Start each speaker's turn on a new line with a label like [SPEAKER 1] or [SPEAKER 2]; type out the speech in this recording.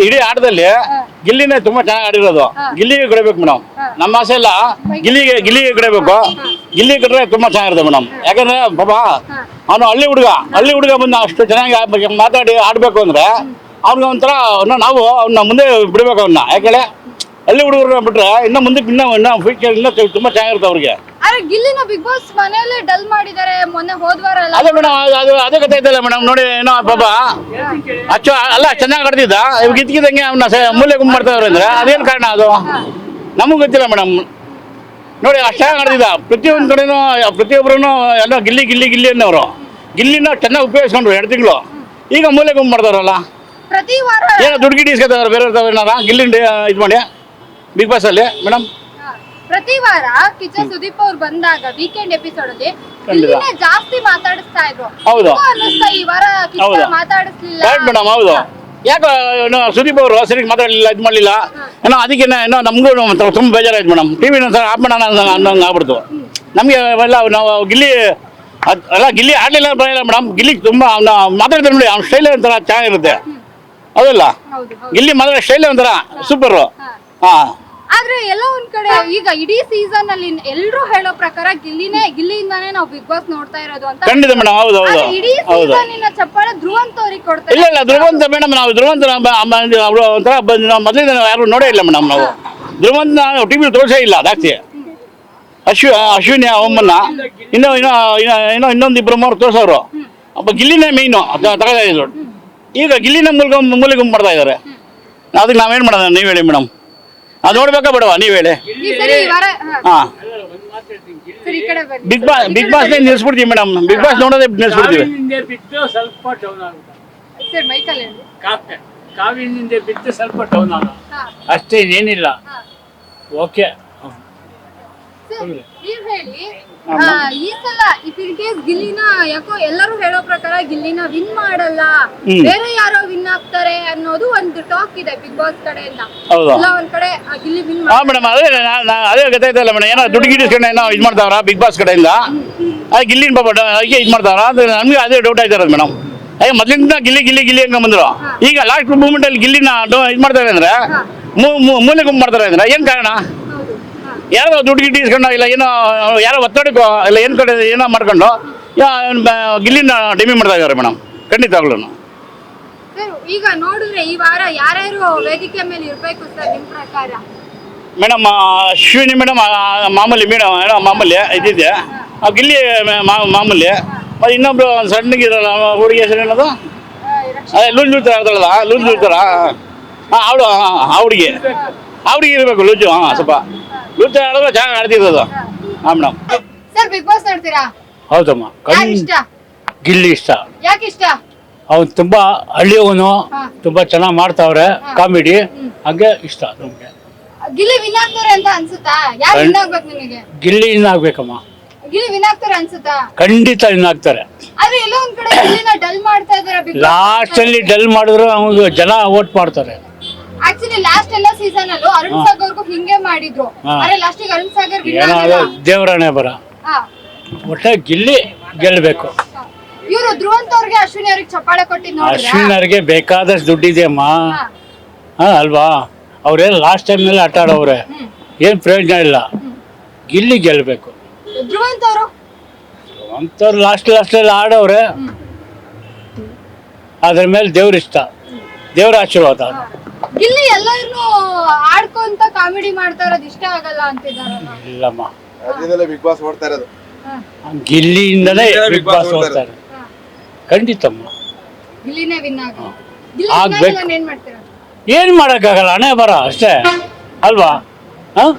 [SPEAKER 1] ಇಡೀ ಆಟದಲ್ಲಿ ಗಿಲ್ಲಿನೇ ತುಂಬಾ ಚೆನ್ನಾಗಿ ಆಡಿರೋದು. ಗಿಲ್ಲಿಗೆ ಕೊಡಬೇಕು ಮೇಡಮ್ ನಮ್ಮ ಆಸೆ ಎಲ್ಲ ಗಿಲ್ಲಿಗೆ ಗಿಲ್ಲಿಗೆ ಕೊಡಬೇಕು. ಗಿಲ್ಲಿ ಕೊಟ್ರೆ ತುಂಬಾ ಚೆನ್ನಾಗಿರುತ್ತೆ ಮೇಡಮ್ ಯಾಕಂದ್ರೆ ಪಾಪ ಅವನು ಹಳ್ಳಿ ಹುಡುಗ. ಹಳ್ಳಿ ಹುಡುಗ ಬಂದು ಅಷ್ಟು ಚೆನ್ನಾಗಿ ಮಾತಾಡಿ ಆಡಬೇಕು ಅಂದ್ರೆ ಅವ್ನಿಗೆ ಒಂಥರ ನಾವು ಅವನ್ನ ಮುಂದೆ ಬಿಡಬೇಕು ಅವನ್ನ ಯಾಕಂದ್ರೆ ಹಳ್ಳಿ ಹುಡುಗರನ್ನ ಬಿಟ್ರೆ ಇನ್ನ ಮುಂದಕ್ಕೆ ಇನ್ನ ಇನ್ನ ಫ್ಯೂಚರ್ ಇನ್ನ ತುಂಬಾ ಚೆನ್ನಾಗಿರುತ್ತೆ ಅವ್ರಿಗೆ.
[SPEAKER 2] ಆದ್ರೆ ಗಿಲ್ಲಿನ ಬಿಗ್ ಬಾಸ್ ಮನೆಯಲ್ಲೇ ಡಲ್ ಮಾಡಿದ್ದಾರೆ ಮೊನ್ನೆ ಹೋದ್ವಾರ ಅಲ್ಲ?
[SPEAKER 1] ಅದೇ ಮೇಡಮ್ ಅದು ಅದೇ ಕಥೆ ಐತಲ್ಲ ಮೇಡಮ್ ನೋಡಿ ಏನೋ ಪಾಪ. ಅಚ್ಚ ಅಲ್ಲ ಚೆನ್ನಾಗಿ ಆಡ್ತಿದ್ದ. ಇವಾಗ ಇದ್ಕಿದಂಗೆ ಅವನ್ನ ಮೂಲೆ ಗುಂಪು ಮಾಡ್ತಾವ್ರೆ ಅಂದ್ರೆ ಅದೇನು ಕಾರಣ ಅದು? ನಮಗೂ ಗೊತ್ತಿಲ್ಲ ಮೇಡಮ್. ನೋಡಿ ಅಷ್ಟಾಗಿ ಆಡ್ತಿದ್ದ. ಪ್ರತಿಯೊಂದು ಕಡೆನೂ ಪ್ರತಿಯೊಬ್ಬರೂ ಎಲ್ಲ ಗಿಲ್ಲಿ ಗಿಲ್ಲಿ ಗಿಲ್ಲಿ ಅನ್ನೋರು. ಗಿಲ್ಲಿನ ಚೆನ್ನಾಗಿ ಉಪಯೋಗಿಸ್ಕೊಂಡ್ರು ಎರಡು ತಿಂಗಳು. ಈಗ ಮೂಲೆ ಗುಂಪು ಮಾಡ್ತಾರಲ್ಲ.
[SPEAKER 2] ಪ್ರತಿ ವಾರ
[SPEAKER 1] ಏನೋ ದುಡ್ಡು ಗಿಡ್ಡು ಇಸ್ಕೊತಾವ್ರೆ ಬೇರೆ ಏನಾರ? ಗಿಲ್ಲಿ ಇದು ಮಾಡಿ. ಬಿಗ್ ಬಾಸ್ ಅಲ್ಲಿ. ಮೇಡಮ್.
[SPEAKER 2] ಪ್ರತಿ ವಾರ ಕಿಚನ್ ಸುದೀಪ್ ಅವ್ರು ಬಂದಾಗ ವೀಕೆಂಡ್ ಎಪಿಸೋಡ್ ಅಲ್ಲಿ. ಜಾಸ್ತಿ ಮಾತಾಡಿಸ್ತಾ ಇದ್ರು.
[SPEAKER 1] ಹೌದು.
[SPEAKER 2] ಅನ್ನಿಸ್ತಾ ಈ ವಾರ ಕಿಚ್ಚ ಮಾತಾಡಿಸ್ಲಿಲ್ಲ.
[SPEAKER 1] ಕರೆಕ್ಟ್ ಮೇಡಮ್ ಹೌದು. ಯಾಕೆ ಸುದೀಪ್ ಅವರು ಸರಿಗೆ ಮಾತಾಡಲಿಲ್ಲ ಇದು ಮಾಡಲಿಲ್ಲ. ಏನೋ ಅದಕ್ಕೆ ಏನೋ ನಮಗೂ ತುಂಬ ಬೇಜಾರಾಯ್ತು ಮೇಡಮ್ ಟಿ ವಿನ ಸರ್ ಆಫ್ ಮಾಡೋಣ ಅನ್ನೋ- ಅನ್ನೋಂಗೆ ಆಗ್ಬಿಡ್ತು. ನಮಗೆ ಎಲ್ಲ ನಾವು ಗಿಲ್ಲಿ ಅದು ಅಲ್ಲ ಗಿಲ್ಲಿ ಆಡಲಿಲ್ಲ ಬರಲಿಲ್ಲ ಮೇಡಮ್ ಗಿಲ್ಲಿ ತುಂಬ ಮಾತಾಡ್ತಾರೆ ನೋಡಿ ಅವ್ನ ಶೈಲಿ ಒಂಥರ ಚೆನ್ನಾಗಿರುತ್ತೆ. ಹೌದಲ್ಲ?
[SPEAKER 2] ಹೌದು ಹೌದು.
[SPEAKER 1] ಗಿಲ್ಲಿ ಮಾತಾಡೋ ಸ್ಟೈಲ್ ಒಂಥರ ಸೂಪರು ಹಾಂ.
[SPEAKER 2] ಆದ್ರೆ ಎಲ್ಲ ಒಂದ್ ಕಡೆ ಈಗ ಇಡೀ ಸೀಸನ್ ಅಲ್ಲಿ ಎಲ್ರು ಹೇಳೋ ಪ್ರಕಾರ ಗಿಲ್ಲಿನೇ ಗಿಲ್ಲಿಯಿಂದಾನೇ ನಾವು ಬಿಗ್ ಬಾಸ್ ನೋಡ್ತಾ ಇರೋದು ಅಂತ
[SPEAKER 1] ಖಂಡಿತ ಮೇಡಮ್ ಹೌದು ಹೌದು
[SPEAKER 2] ಆದ್ರೆ ಇಡೀ
[SPEAKER 1] ಹೌದು.
[SPEAKER 2] ಚಪ್ಪಾಳ ಚಪ್ಪಾಳೆ ತೋರಿ ಅವ್ರಿಗೆ ಕೊಡ್ತಾರೆ.
[SPEAKER 1] ಇಲ್ಲ ಇಲ್ಲ ಧ್ರುವಂತ ಮೇಡಮ್ ನಾವು ಧ್ರುವಂತ ಅವರು ಒಂಥರ ಬಂದು ನಾವು ಮೊದಲಿಂದ ನಾವು ಯಾರು ನೋಡೇ ಇಲ್ಲ ಮೇಡಮ್ ನಾವು. ಧ್ರುವಂತ ನಾವು ಟಿ ವಿ ತೋರಿಸೇ ಇಲ್ಲ ಜಾಸ್ತಿ. ಅಶ್ವಿ ಅಶ್ವಿನಿ ಅವಮ್ಮನ್ನ ಇನ್ನೂ ಇನ್ನೂ ಇನ್ನೂ ಇನ್ನೂ ಇನ್ನೊಂದು ಇಬ್ಬರು ಮೂರು ತೋರಿಸೋರು ಒಬ್ಬ ಗಿಲ್ಲಿನೇ ಮೇಯ್ನು ತಗೊಳ್ತಾ ಇದ್ರು ಈಗ ಗಿಲ್ಲಿನ ಮೂಲಕ ಮೂಲಿಗೆ ಮಾಡ್ತಾ ಇದ್ದಾರೆ ಅದಕ್ಕೆ ನಾವೇನು ಮಾಡೋಣ ನೀವು ಹೇಳಿ ಮೇಡಮ್ ಅದು ನೋಡ್ಬೇಕಾ ಬಿಡವಾ ನೀವು ಹೇಳಿ.
[SPEAKER 2] ಈ ಸರಿ ಈ ವಾರ ಹಾ,
[SPEAKER 1] ಬಿಗ್ ಬಾಸ್ ಬಿಗ್ ಬಾಸ್ ನಿಲ್ಸ್ಬಿಡ್ತೀವಿ ಮೇಡಮ್? ಬಿಗ್ ಬಾಸ್ ನೋಡೋದೇ ನಿಲ್ಸ್ಬಿಡ್ತೀವಿ.
[SPEAKER 3] ಕಾವಿನಿಂದ ಬಿದ್ದು ಸ್ವಲ್ಪ ಡೌನ್ ಆಗುತ್ತೆ. ಬಿದ್ದು ಸ್ವಲ್ಪ ಡೌನ್ ಆಗ ಅಷ್ಟೇ
[SPEAKER 2] ಇನ್ನೇನಿಲ್ಲ
[SPEAKER 3] ಓಕೆ
[SPEAKER 2] ಹೇಳಿ ಈ ಸಲ ಇಫ್ ಇನ್ ಕೇಸ್ ಗಿಲ್ಲಿನ ಯಾಕೋ ಎಲ್ಲರೂ ಹೇಳೋ ಪ್ರಕಾರ ಗಿಲ್ಲಿನ ವಿನ್ ಮಾಡಲ್ಲ. ಬೇರೆ ಯಾರೋ ವಿನ್ ಆಗ್ತಾರೆ ಅನ್ನೋದು ಒಂದು ಟಾಕ್ ಇದೆ ಬಿಗ್ ಬಾಸ್ ಕಡೆಯಿಂದ. ಎಲ್ಲ ಒಂದ್ ಕಡೆ ಗಿಲ್ಲಿ ವಿನ್
[SPEAKER 1] ಹಾ ಮೇಡಮ್ ಅದೇ ನಾ- ನಾ- ಅದೇ ಗೊತ್ತಾಯ್ತಲ್ಲ ಮೇಡಮ್ ಏನೋ ದುಡ್ಡು ಗಿಡಿಸ್ಕೊಂಡು ಏನೋ ಇದು ಮಾಡ್ತಾವ್ರ ಬಿಗ್ ಬಾಸ್ ಕಡೆಯಿಂದ? ಅದು ಗಿಲ್ಲಿನ ಪಾಪ ಅದಕ್ಕೆ ಇದು ಮಾಡ್ತಾವ್ರ? ಅದು ನಮಗೆ ಅದೇ ಡೌಟ್ ಆಯ್ತಾರದು ಮೇಡಮ್ ಅಯ್ಯ ಮೊದಲಿಂದ ಗಿಲ್ಲಿ ಗಿಲ್ಲಿ ಗಿಲ್ಲಿ ಹಂಗ ಬಂದ್ರು. ಈಗ ಲಾಸ್ಟ್ ಮೂಮೆಂಟ್ ಅಲ್ಲಿ ಗಿಲ್ಲಿನ ಇದು ಮಾಡ್ತಾರೆ ಅಂದ್ರೆ ಮೂ- ಮೂ- ಮೂಲೆ ಗುಂಪು ಮಾಡ್ತಾರೆ ಅಂದ್ರೆ ಏನ್ ಕಾರಣ. ಯಾರೋ ದುಡ್ಡು ಗಿಡ್ಡು ಇಸ್ಕೊಂಡು ಇಲ್ಲ ಏನೋ ಯಾರೋ ಒತ್ತಡಕ್ಕೋ ಇಲ್ಲ ಏನು ಕಡೆ ಏನೋ ಮಾಡ್ಕೊಂಡು ಗಿಲ್ಲಿನ ಡಿಮಿ ಮಾಡ್ತಾ ಇದ್ದಾರೆ ಮೇಡಮ್. ಖಂಡಿತವಾಗ್ಲೂ
[SPEAKER 2] ಈಗ ನೋಡಿದ್ರೆ ಈ ವಾರ ಯಾರ್ಯಾರು ವೇದಿಕೆ ಮೇಲೆ ಇರ್ಬೇಕು ಸರ್ ನಿಮ್ಮ ಪ್ರಕಾರ?
[SPEAKER 1] ಮೇಡಮ್ ಅಶ್ವಿನಿ ಮೇಡಮ್ ಮಾಮೂಲಿ ಮೇಡಮ್ ಮೇಡಮ್ ಮಾಮೂಲಿ ಇದಿದೆ ಆ ಗಿಲ್ಲಿ ಮಾಮೂಲಿ. ಮತ್ತು ಇನ್ನೊಬ್ರು ಸಣ್ಣಗೆ ಇರಲ್ಲ ಹುಡುಗಿ ಹೆಸರು ಏನದು? ಅದೇ ಲೂಜ್ ಲೂಜ್ತರ ಲೂಜ್ ಲೂಜ್ತರ ಹಾಂ ಅವಳು ಆ ಹುಡುಗಿ. ಹುಡುಗಿ ಇರಬೇಕು ಲುಜ್ಜು ಹಾಂ ಸ್ವಲ್ಪ. ಲುಚ್ಚು ಹೇಳಿದ್ರೆ ಚೆನ್ನಾಗಿ ಆಡ್ತಿರೋದು. ಹಾ. ಮೇಡಮ್.
[SPEAKER 2] ಸರ್ ಬಿಗ್ ಬಾಸ್ ನೋಡ್ತೀರಾ?
[SPEAKER 3] ಹೌದಮ್ಮ.
[SPEAKER 2] ಕಣ್ಣು
[SPEAKER 3] ಕಣ್
[SPEAKER 2] ಇಷ್ಟ?
[SPEAKER 3] ಗಿಲ್ಲಿ ಇಷ್ಟ.
[SPEAKER 2] ಯಾಕೆ ಇಷ್ಟ?
[SPEAKER 3] ಅವ್ನು ತುಂಬಾ ಹಳ್ಳಿಯವನು
[SPEAKER 2] ಹಾ.
[SPEAKER 3] ತುಂಬಾ ಚೆನ್ನಾಗಿ ಮಾಡ್ತಾವ್ರೆ ಕಾಮಿಡಿ. ಹಂಗೆ ಇಷ್ಟ ನಮ್ಗೆ.
[SPEAKER 2] ಗಿಲ್ಲಿ ವಿನ್ ಆಗ್ತಾರೆ ಅಂತ ಅನ್ಸುತ್ತಾ? ಯಾರು ವಿನ್ ಆಗ್ಬೇಕು ನಿಮಗೆ?
[SPEAKER 3] ಗಿಲ್ಲಿ ಇನ್ನಾಗ್ಬೇಕಮ್ಮ
[SPEAKER 2] ಗಿಲ್ಲಿ ವಿನ್ ಆಗ್ತಾರೆ ಅನ್ಸುತ್ತಾ?
[SPEAKER 3] ಖಂಡಿತ ಇನ್ನಾಗ್ತಾರೆ
[SPEAKER 2] ಆದ್ರೆ ಎಲ್ಲೋ ಒಂದ್ ಕಡೆ ಗಿಲ್ಲಿನ ಡಲ್ ಮಾಡ್ತಾ ಇದಾರೆ ಬಿಗ್
[SPEAKER 3] ಲಾಸ್ಟ್ ಅಲ್ಲಿ ಡಲ್ ಮಾಡಿದ್ರು ಅವ್ನಿಗೆ ಜನ ವೋಟ್ ಮಾಡ್ತಾರೆ.
[SPEAKER 2] ಆಕ್ಚುಲಿ ಲಾಸ್ಟ್ ಎಲ್ಲ ಸೀಸನ್ ಅಲ್ಲೂ ಅರುಣ್ ಸಾಗರ್ಗೂ ಹಿಂಗೆ ಮಾಡಿದ್ರು. ಅರೆ ಲಾಸ್ಟ್ ಅರುಣ್ ಸಾಗರ್ ವಿನ್
[SPEAKER 3] ಏನೋ
[SPEAKER 2] ಆಗಲ್ಲ.
[SPEAKER 3] ಅದು ದೇವರಾಣೆ ಬರ. ಒಟ್ಟಾಗಿ ಗಿಲ್ಲಿ ಗೆಲ್ಲಬೇಕು
[SPEAKER 2] ಇವರು ಧ್ರುವಂತ್ ಅವ್ರಿಗೆ ಅಶ್ವಿನಿ ಅವ್ರಿಗೆ ಚಪ್ಪಾಳೆ ಕೊಟ್ಟಿದ್ ನೋಡಿದ್ರ?
[SPEAKER 3] ಅಶ್ವಿನವ್ರಿಗೆ ಬೇಕಾದಷ್ಟು ದುಡ್ಡಿದೆಯಮ್ಮ ಹಾ. ಅಲ್ವಾ? ಅವ್ರೇನು ಲಾಸ್ಟ್ ಟೈಮ್ನಲ್ಲಿ ಆಟ ಆಡೋವ್ರೆ. ಏನು ಪ್ರಯೋಜನ ಇಲ್ಲ. ಗಿಲ್ಲಿ ಗೆಲ್ಲಬೇಕು
[SPEAKER 2] ಧ್ರುವಂತ್ ಅವರು?
[SPEAKER 3] ಅಂಥವ್ರು ಲಾಸ್ಟ್ ಲಾಸ್ಟಲ್ಲಿ ಆಡೋವ್ರೆ. ಅದ್ರ ಮೇಲೆ ದೇವ್ರ ಇಷ್ಟ. ದೇವ್ರ ಆಶೀರ್ವಾದ.
[SPEAKER 2] ಗಿಲ್ಲಿ ಎಲ್ಲರೂ ಆಡ್ಕೊಂತ ಕಾಮಿಡಿ ಮಾಡ್ತಾ ಇರೋದು ಇಷ್ಟ ಆಗಲ್ಲ ಅಂತಿದಾರಲ್ಲ
[SPEAKER 3] ಇಲ್ಲಮ್ಮ.
[SPEAKER 4] ಅದರಿಂದಲೇ ಬಿಗ್ ಬಾಸ್ ಓಡ್ತಾ ಇರೋದು.
[SPEAKER 3] ಗಿಲ್ಲಿಯಿಂದನೇ
[SPEAKER 4] ಗಿಲ್ಲಿಯಿಂದಲೇ
[SPEAKER 3] ಬಿಗ್ ಬಾಸ್ ಓಡ್ತಾರೆ ಖಂಡಿತಮ್ಮ.
[SPEAKER 2] ಗಿಲ್ಲಿನೇ ವಿನ್ ಆಗ
[SPEAKER 3] ಆಗ್ಬೇಕು. ಏನು ಮಾಡೋಕ್ಕಾಗಲ್ಲ ಹಣೆ ಬರ ಅಷ್ಟೇ. ಅಲ್ವಾ? ಹಾಂ?